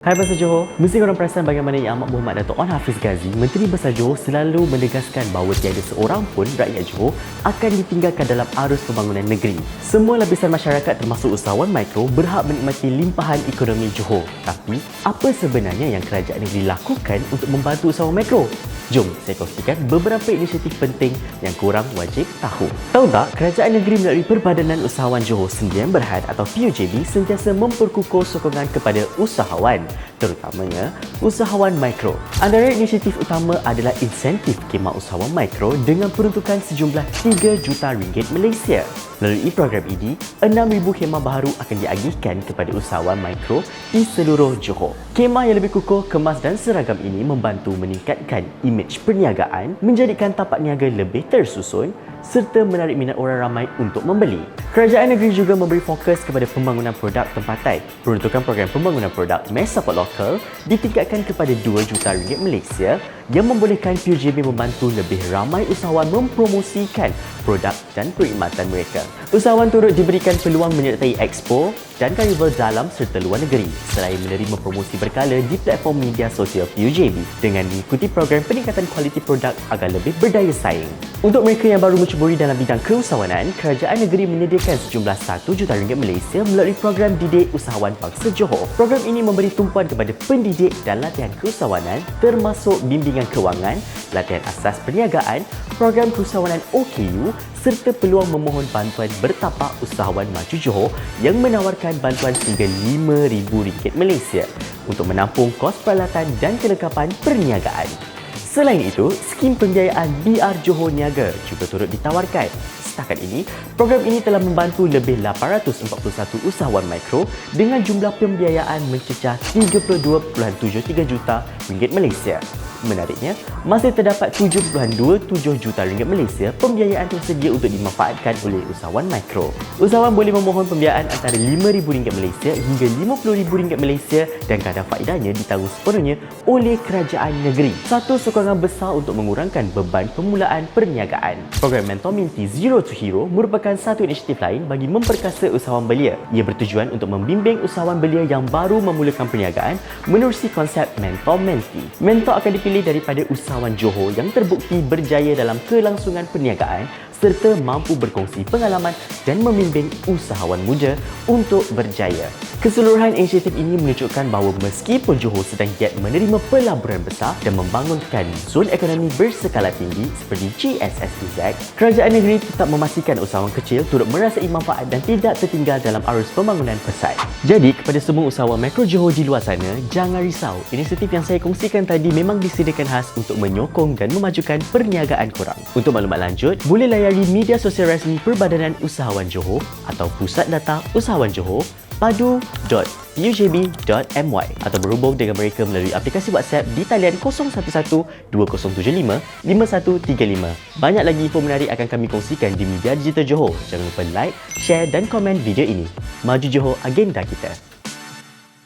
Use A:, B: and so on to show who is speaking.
A: Hai Bahasa Johor, mesti korang perasan bagaimana Yang Amat Muhammad Dato' On Hafiz Ghazi, Menteri Bahasa Johor selalu menegaskan bahawa tiada seorang pun rakyat Johor akan ditinggalkan dalam arus pembangunan negeri. Semua lapisan masyarakat termasuk usahawan mikro berhak menikmati limpahan ekonomi Johor. Tapi, apa sebenarnya yang kerajaan negeri lakukan untuk membantu usahawan mikro? Jom saya kongsikan beberapa inisiatif penting yang kurang wajib tahu. Tahu tak, kerajaan negeri melalui Perbadanan Usahawan Johor Sendirian Berhad atau PUJB sentiasa memperkukuh sokongan kepada usahawan, terutamanya usahawan mikro. Antara inisiatif utama adalah insentif khemah usahawan mikro dengan peruntukan sejumlah 3 juta ringgit Malaysia. Melalui program ini, 6,000 khemah baharu akan diagihkan kepada usahawan mikro di seluruh Johor. Khemah yang lebih kukuh, kemas dan seragam ini membantu meningkatkan imej perniagaan, menjadikan tapak niaga lebih tersusun serta menarik minat orang ramai untuk membeli. Kerajaan negeri juga memberi fokus kepada pembangunan produk tempatan. Peruntukan program pembangunan produk Mass Support Local ditingkatkan kepada 2 juta ringgit Malaysia yang membolehkan PUJB membantu lebih ramai usahawan mempromosikan produk dan perkhidmatan mereka. Usahawan turut diberikan peluang menyertai expo dan karnival dalam serta luar negeri selain menerima promosi berkala di platform media sosial PUJB dengan mengikuti program peningkatan kualiti produk agar lebih berdaya saing. Untuk mereka yang baru menceburi dalam bidang keusahawanan, kerajaan negeri menyediakan sejumlah 1 juta ringgit Malaysia melalui program Didik Usahawan Bangsa Johor. Program ini memberi tumpuan kepada pendidik dan latihan keusahawanan termasuk bimbingan kewangan, latihan asas perniagaan, program keusahawanan OKU serta peluang memohon bantuan bertapak usahawan maju Johor yang menawarkan bantuan sehingga RM5,000 Malaysia untuk menampung kos peralatan dan kelengkapan perniagaan. Selain itu, skim pembiayaan BR Johor Niaga juga turut ditawarkan. Setakat ini, program ini telah membantu lebih 841 usahawan mikro dengan jumlah pembiayaan mencecah 32.73 juta ringgit Malaysia. Menariknya, masih terdapat 7.27 juta ringgit Malaysia pembiayaan tersedia untuk dimanfaatkan oleh usahawan mikro. Usahawan boleh memohon pembiayaan antara RM5,000 Malaysia hingga RM50,000 Malaysia dan kadar faedahnya ditanggung sepenuhnya oleh kerajaan negeri. Satu sokongan besar untuk mengurangkan beban permulaan perniagaan. Program Mentor Minty Zero to Hero merupakan satu inisiatif lain bagi memperkasa usahawan belia. Ia bertujuan untuk membimbing usahawan belia yang baru memulakan perniagaan menerusi konsep Mentor Menti. Mentor akan dipilih terpilih daripada usahawan Johor yang terbukti berjaya dalam kelangsungan perniagaan serta mampu berkongsi pengalaman dan membimbing usahawan muda untuk berjaya. Keseluruhan inisiatif ini menunjukkan bahawa meskipun Johor sedang giat menerima pelaburan besar dan membangunkan zon ekonomi berskala tinggi seperti GSSEZ, kerajaan negeri tetap memastikan usahawan kecil turut merasai manfaat dan tidak tertinggal dalam arus pembangunan pesat. Jadi, kepada semua usahawan mikro Johor di luar sana, jangan risau. Inisiatif yang saya kongsikan tadi memang disediakan khas untuk menyokong dan memajukan perniagaan korang. Untuk maklumat lanjut, boleh layari media sosial rasmi Perbadanan Usahawan Johor atau Pusat Data Usahawan Johor padu.pujb.my atau berhubung dengan mereka melalui aplikasi WhatsApp di talian 011-2075-5135. Banyak lagi info menarik akan kami kongsikan di media digital Johor. Jangan lupa like, share dan komen video ini. Maju Johor agenda kita.